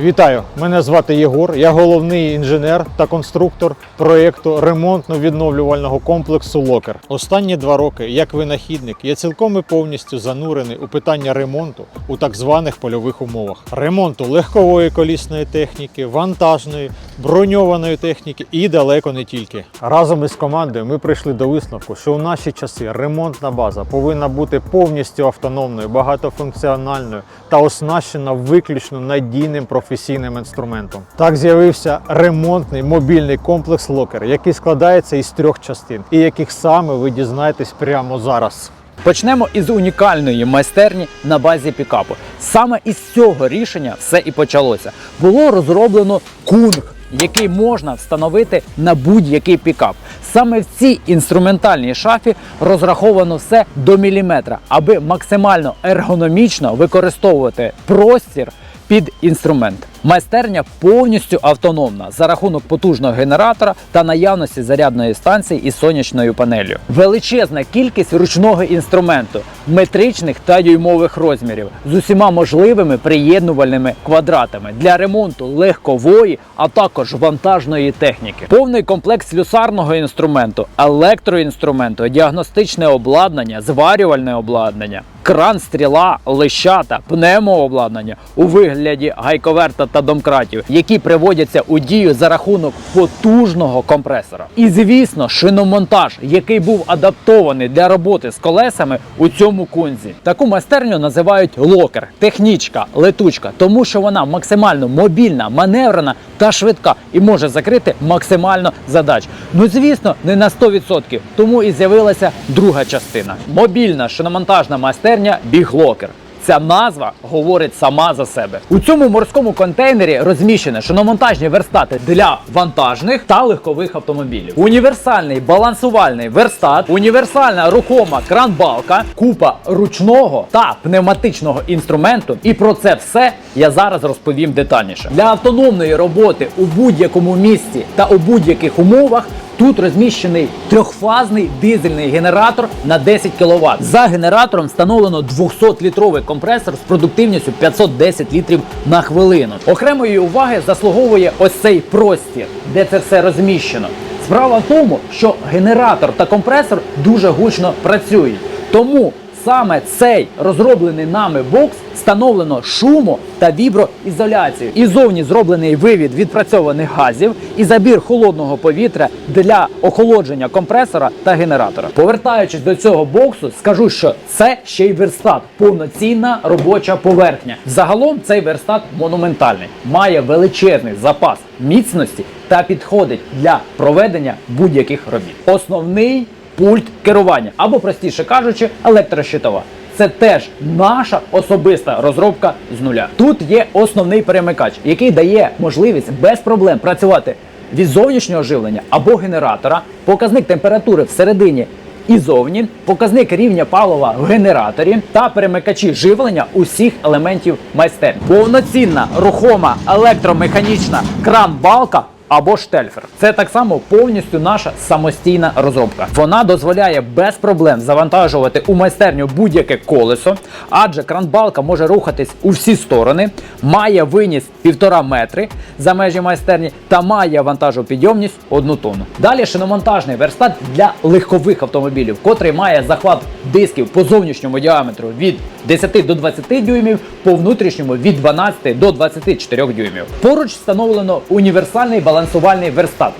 Вітаю! Мене звати Єгор. Я головний інженер та конструктор проєкту ремонтно-відновлювального комплексу Локер. Останні два роки, як винахідник, я цілком і повністю занурений у питання ремонту у так званих польових умовах. Ремонту легкової колісної техніки, вантажної, броньованої техніки і далеко не тільки. Разом із командою ми прийшли до висновку, що у наші часи ремонтна база повинна бути повністю автономною, багатофункціональною та оснащена виключно надійним професійним інструментом. Так з'явився ремонтний мобільний комплекс Локер, який складається із трьох частин, і яких саме ви дізнаєтесь прямо зараз. Почнемо із унікальної майстерні на базі пікапу. Саме із цього рішення все і почалося. Було розроблено кунг, який можна встановити на будь-який пікап. Саме в цій інструментальній шафі розраховано все до міліметра, аби максимально ергономічно використовувати простір під інструмент. Майстерня повністю автономна за рахунок потужного генератора та наявності зарядної станції із сонячною панелью. Величезна кількість ручного інструменту, метричних та дюймових розмірів з усіма можливими приєднувальними квадратами для ремонту легкової, а також вантажної техніки. Повний комплекс слюсарного інструменту, електроінструменту, діагностичне обладнання, зварювальне обладнання. Кран, стріла, лищата, пневмообладнання у вигляді гайковерта та домкратів, які приводяться у дію за рахунок потужного компресора. І звісно, шиномонтаж, який був адаптований для роботи з колесами у цьому кунзі. Таку майстерню називають локер, технічка, летучка, тому що вона максимально мобільна, маневрена та швидка і може закрити максимально задач. Ну звісно, не на 100%, тому і з'явилася друга частина. Мобільна шиномонтажна майстерня Біглокер. Ця назва говорить сама за себе. У цьому морському контейнері розміщені шиномонтажні верстати для вантажних та легкових автомобілів. Універсальний балансувальний верстат, універсальна рухома кран-балка, купа ручного та пневматичного інструменту. І про це все я зараз розповім детальніше. Для автономної роботи у будь-якому місці та у будь-яких умовах Тут розміщений трьохфазний дизельний генератор на 10 кВт. За генератором встановлено 200-літровий компресор з продуктивністю 510 літрів на хвилину. Окремої уваги заслуговує ось цей простір, де це все розміщено. Справа в тому, що генератор та компресор дуже гучно працюють. Тому саме цей розроблений нами бокс встановлено шумо та віброізоляцію. І зовні зроблений вивід відпрацьованих газів і забір холодного повітря для охолодження компресора та генератора. Повертаючись до цього боксу, скажу, що це ще й верстат, повноцінна робоча поверхня. Загалом цей верстат монументальний, має величезний запас міцності та підходить для проведення будь-яких робіт. Основний пульт керування, або простіше кажучи, електрощитова. Це теж наша особиста розробка з нуля. Тут є основний перемикач, який дає можливість без проблем працювати від зовнішнього живлення або генератора, показник температури всередині і зовні, показник рівня палива в генераторі та перемикачі живлення усіх елементів майстерні. Повноцінна рухома електромеханічна кран-балка або штельфер. Це так само повністю наша самостійна розробка. Вона дозволяє без проблем завантажувати у майстерню будь-яке колесо, адже кранбалка може рухатись у всі сторони, має виніс 1,5 метри за межі майстерні та має вантажопідйомність 1 тонну. Далі шиномонтажний верстат для легкових автомобілів, котрий має захват дисків по зовнішньому діаметру від 10 до 20 дюймів, по внутрішньому від 12 до 24 дюймів. Поруч встановлено універсальний балансувальний верстат.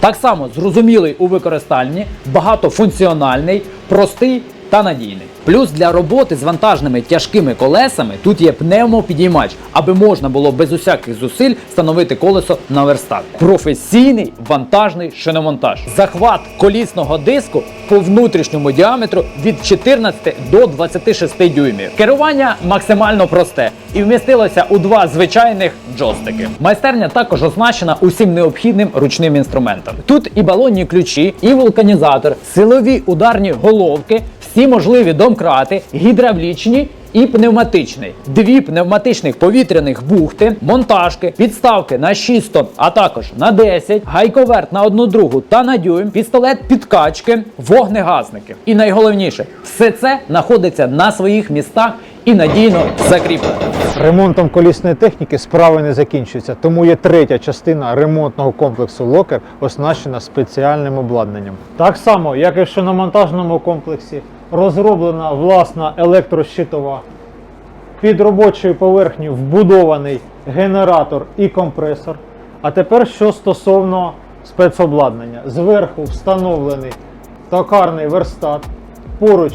Так само зрозумілий у використанні, багатофункціональний, простий та надійний. Плюс для роботи з вантажними тяжкими колесами тут є пневмопідіймач, аби можна було без усяких зусиль встановити колесо на верстат. Професійний вантажний шиномонтаж. Захват колісного диску по внутрішньому діаметру від 14 до 26 дюймів. Керування максимально просте і вмістилося у два звичайних джойстики. Майстерня також оснащена усім необхідним ручним інструментом. Тут і балонні ключі, і вулканізатор, силові ударні головки, всі можливі домкрати, гідравлічні і пневматичний. Дві пневматичних повітряних бухти, монтажки, підставки на 6 тонн, а також на 10, гайковерт на одну другу та на дюйм, пістолет підкачки, вогнегасники. І найголовніше, все це знаходиться на своїх містах і надійно закріплено. Ремонтом колісної техніки справи не закінчуються, тому є третя частина ремонтного комплексу Локер, оснащена спеціальним обладнанням. Так само, як і в шиномонтажному комплексі, розроблена власна електрощитова. Під робочою поверхнею вбудований генератор і компресор. А тепер що стосовно спецобладнання. Зверху встановлений токарний верстат, поруч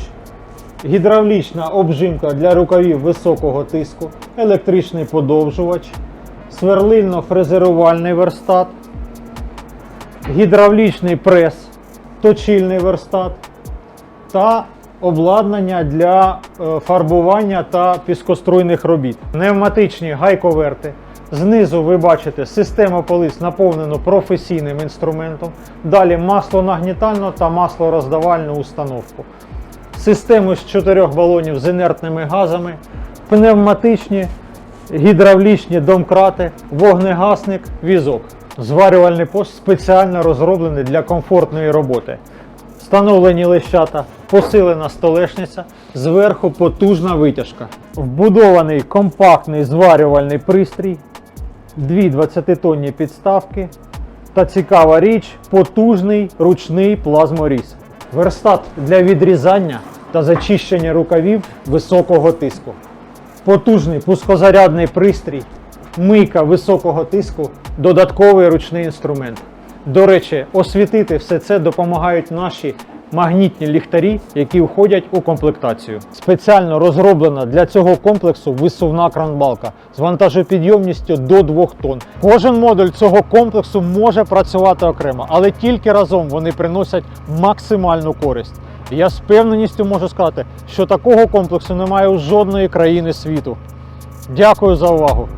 гідравлічна обжимка для рукавів високого тиску, електричний подовжувач, сверлильно-фрезерувальний верстат, гідравлічний прес, точильний верстат та обладнання для е, фарбування та піскоструйних робіт. Пневматичні гайковерти. Знизу ви бачите систему полиць наповнену професійним інструментом. Далі маслонагнітальну та маслороздавальну установку. Систему з чотирьох балонів з інертними газами, пневматичні, гідравлічні домкрати, вогнегасник, візок. Зварювальний пост спеціально розроблений для комфортної роботи. Встановлені лещата, посилена столешниця, зверху потужна витяжка. Вбудований компактний зварювальний пристрій, дві 20-тонні підставки та цікава річ потужний ручний плазморіз. Верстат для відрізання та зачищення рукавів високого тиску. Потужний пускозарядний пристрій, мийка високого тиску, додатковий ручний інструмент. До речі, освітити все це допомагають наші магнітні ліхтарі, які входять у комплектацію. Спеціально розроблена для цього комплексу висувна кранбалка з вантажопідйомністю до 2 тонн. Кожен модуль цього комплексу може працювати окремо, але тільки разом вони приносять максимальну користь. Я з впевненістю можу сказати, що такого комплексу немає у жодної країни світу. Дякую за увагу!